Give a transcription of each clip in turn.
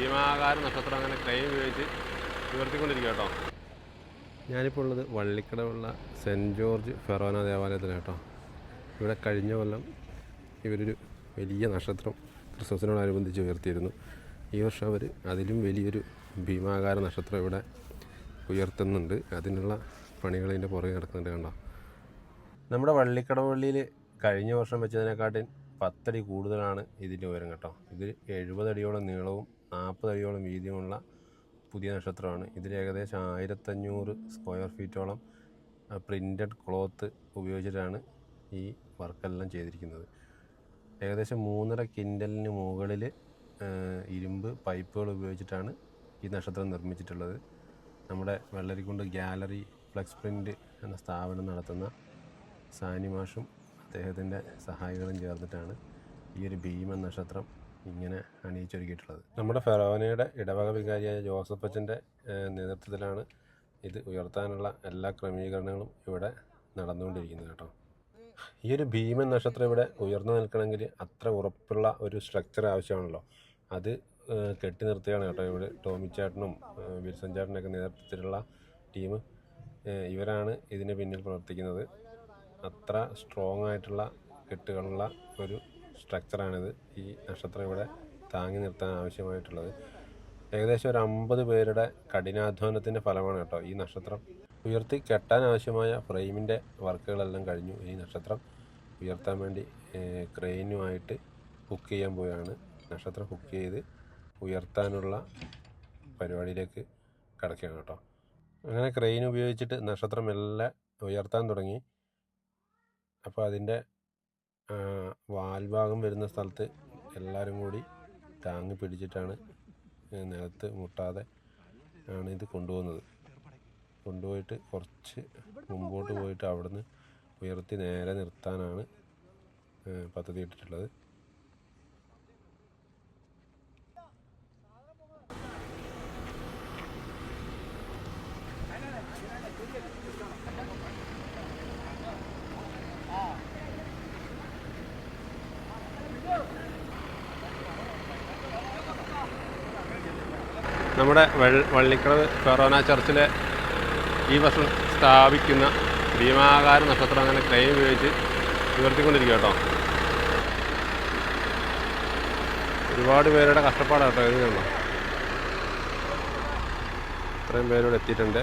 ഭീമാകാര നക്ഷത്രം അങ്ങനെ ക്രെയിൻ ഉപയോഗിച്ച് ഉയർത്തിക്കൊണ്ടിരിക്കുക കേട്ടോ ഞാനിപ്പോൾ ഉള്ളത് വള്ളിക്കടവുള്ള സെന്റ് ജോർജ് ഫെറോന ദേവാലയത്തിലാണ് കേട്ടോ ഇവിടെ കഴിഞ്ഞ കൊല്ലം ഇവരൊരു വലിയ നക്ഷത്രം ക്രിസ്മസിനോടനുബന്ധിച്ച് ഉയർത്തിയിരുന്നു. ഈ വർഷം അവർ അതിലും വലിയൊരു ഭീമാകാര നക്ഷത്രം ഇവിടെ ഉയർത്തുന്നുണ്ട്. അതിനുള്ള പണികൾ ഇതിന്റെ പുറകെ നടക്കുന്നുണ്ട് കണ്ടോ. നമ്മുടെ വള്ളിക്കടവള്ളിയിൽ കഴിഞ്ഞ വർഷം വെച്ചതിനെക്കാട്ടിൽ പത്തടി കൂടുതലാണ് ഇതിന്റെ ഉയരം കേട്ടോ. ഇത് എഴുപതടിയോളം നീളവും നാൽപ്പത് അടിയോളം വീതിയുമുള്ള പുതിയ നക്ഷത്രമാണ്. ഇതിൽ ഏകദേശം ആയിരത്തഞ്ഞൂറ് സ്ക്വയർ ഫീറ്റോളം പ്രിന്റഡ് ക്ലോത്ത് ഉപയോഗിച്ചിട്ടാണ് ഈ വർക്കെല്ലാം ചെയ്തിരിക്കുന്നത്. ഏകദേശം മൂന്നര കിൻഡലിന് മുകളിൽ ഇരുമ്പ് പൈപ്പുകൾ ഉപയോഗിച്ചിട്ടാണ് ഈ നക്ഷത്രം നിർമ്മിച്ചിട്ടുള്ളത്. നമ്മുടെ വെള്ളരിക്കുണ്ട് ഗാലറി ഫ്ലെക്സ് പ്രിന്റ് എന്ന സ്ഥാപനം നടത്തുന്ന സാനിമാഷും അദ്ദേഹത്തിന്റെ സഹായികളും ചേർന്നിട്ടാണ് ഈ ഒരു ഭീമൻ നക്ഷത്രം ഇങ്ങനെ അണിയിച്ചൊരുക്കിയിട്ടുള്ളത്. നമ്മുടെ ഫെറോനയുടെ ഇടവക വികാരിയായ ജോസഫ് അച്ഛന്റെ നേതൃത്വത്തിലാണ് ഇത് ഉയർത്താനുള്ള എല്ലാ ക്രമീകരണങ്ങളും ഇവിടെ നടന്നുകൊണ്ടിരിക്കുന്നത് കേട്ടോ. ഈ ഒരു ഭീമൻ നക്ഷത്രം ഇവിടെ ഉയർന്നു നിൽക്കണമെങ്കിൽ അത്ര ഉറപ്പുള്ള ഒരു സ്ട്രക്ചർ ആവശ്യമാണല്ലോ. അത് കെട്ടി നിർത്തുകയാണ് കേട്ടോ ഇവിടെ ടോമി ചേട്ടനും വിൽസൻ ചേട്ടനൊക്കെ നേതൃത്വത്തിലുള്ള ടീം. ഇവരാണ് ഇതിന് പിന്നിൽ പ്രവർത്തിക്കുന്നത്. അത്ര സ്ട്രോങ് ആയിട്ടുള്ള കെട്ടുകളുള്ള ഒരു സ്ട്രക്ചറാണിത് ഈ നക്ഷത്രം ഇവിടെ താങ്ങി നിർത്താൻ ആവശ്യമായിട്ടുള്ളത്. ഏകദേശം ഒരു അമ്പത് പേരുടെ കഠിനാധ്വാനത്തിന്റെ ഫലമാണ് കേട്ടോ ഈ നക്ഷത്രം. ഉയർത്തി കെട്ടാൻ ആവശ്യമായ ഫ്രെയിമിന്റെ വർക്കുകളെല്ലാം കഴിഞ്ഞു. ഈ നക്ഷത്രം ഉയർത്താൻ വേണ്ടി ക്രെയിനുമായിട്ട് ഹുക്ക് ചെയ്യാൻ പോവുകയാണ് നക്ഷത്രം ഹുക്ക് ചെയ്ത് ഉയർത്താനുള്ള പരിപാടിയിലേക്ക് കിടക്കുകയാണ് കേട്ടോ. അങ്ങനെ ക്രെയിൻ ഉപയോഗിച്ചിട്ട് നക്ഷത്രം എല്ലാം ഉയർത്താൻ തുടങ്ങി. അപ്പോൾ അതിന്റെ വാൽഭാഗം വരുന്ന സ്ഥലത്ത് എല്ലാവരും കൂടി താങ്ങി പിടിച്ചിട്ടാണ് നിലത്ത് മുട്ടാതെ ആണ് ഇത് കൊണ്ടുപോകുന്നത്. കൊണ്ടുപോയിട്ട് കുറച്ച് മുമ്പോട്ട് പോയിട്ട് അവിടുന്ന് ഉയർത്തി നേരെ നിർത്താനാണ് പദ്ധതി ഇട്ടിട്ടുള്ളത്. നമ്മുടെ വള്ളിക്കടവ് ഫെറോന ചർച്ചിലെ ഈ വർഷം സ്ഥാപിക്കുന്ന ഭീമാകാര നക്ഷത്രം അങ്ങനെ ക്രെയിൻ ഉപയോഗിച്ച് ഉയർത്തിക്കൊണ്ടിരിക്കുക കേട്ടോ. ഒരുപാട് പേരുടെ കഷ്ടപ്പാടാണ് കേട്ടോ ഇത് കണ്ടോ ഇത്രയും പേരോട് എത്തിയിട്ടുണ്ട്.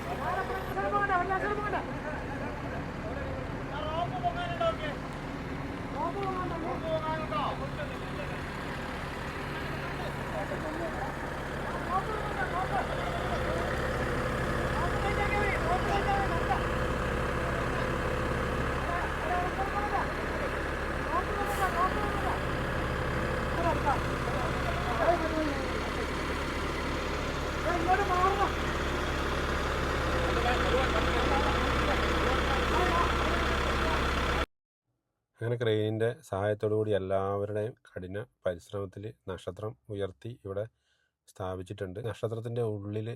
അങ്ങനെ ക്രെയിനിന്റെ സഹായത്തോടു കൂടി എല്ലാവരുടെയും കഠിന പരിശ്രമത്തിൽ നക്ഷത്രം ഉയർത്തി ഇവിടെ സ്ഥാപിച്ചിട്ടുണ്ട്. നക്ഷത്രത്തിന്റെ ഉള്ളിൽ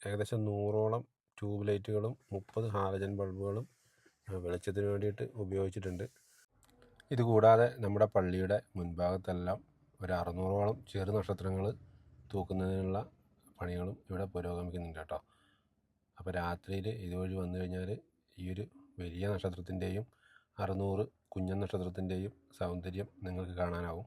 ഏകദേശം നൂറോളം ട്യൂബ് ലൈറ്റുകളും മുപ്പത് ഹാലജൻ ബൾബുകളും വെളിച്ചത്തിന് വേണ്ടിയിട്ട് ഉപയോഗിച്ചിട്ടുണ്ട്. ഇതുകൂടാതെ നമ്മുടെ പള്ളിയുടെ മുൻഭാഗത്തെല്ലാം ഒരു അറുന്നൂറോളം ചെറു നക്ഷത്രങ്ങൾ തൂക്കുന്നതിനുള്ള പണികളും ഇവിടെ പുരോഗമിക്കുന്നുണ്ട് കേട്ടോ. അപ്പോൾ രാത്രിയിൽ ഇതുവഴി വന്നു കഴിഞ്ഞാൽ ഈ ഒരു വലിയ നക്ഷത്രത്തിന്റെയും അറുന്നൂറ് കുഞ്ഞൻ നക്ഷത്രത്തിന്റെയും സൗന്ദര്യം നിങ്ങൾക്ക് കാണാനാവും.